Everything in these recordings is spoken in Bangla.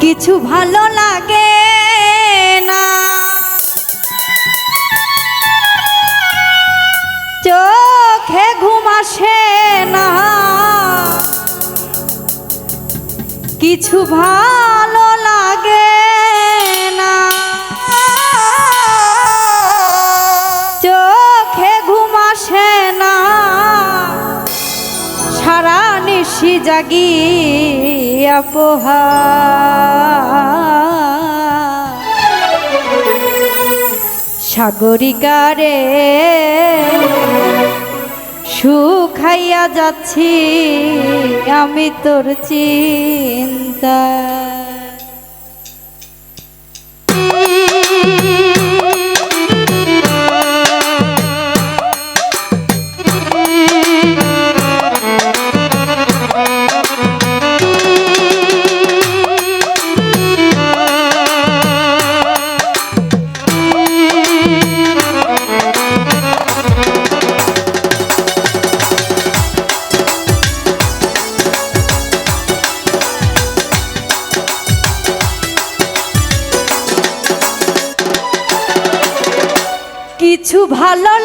কিছু ভালো লাগে না। চোখে ঘুমাসে না। কিছু ভালো লাগে না। লাগি আপহা সাগরিকারে সুখাইয়া যাচ্ছি আমি তোর চিন্তা ভালো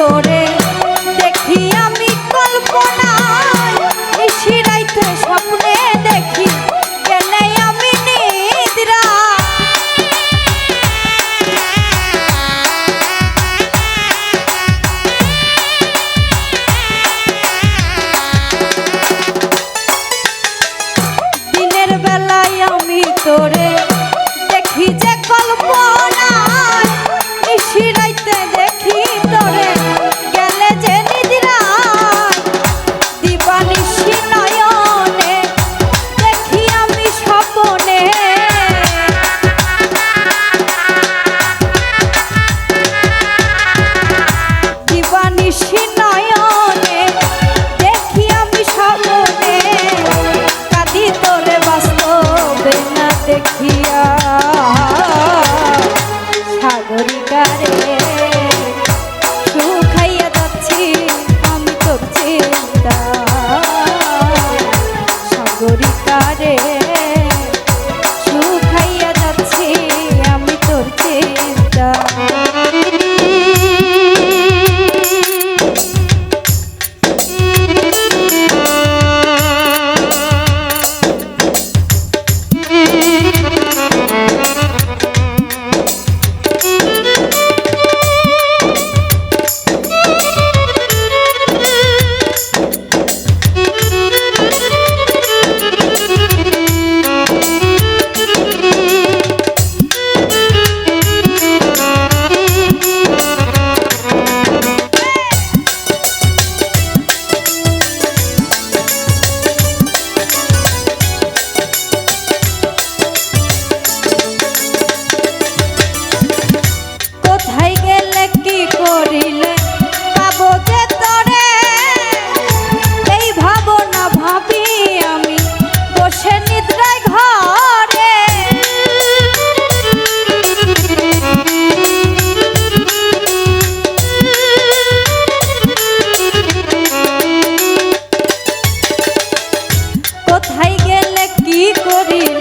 corazón. Brasil.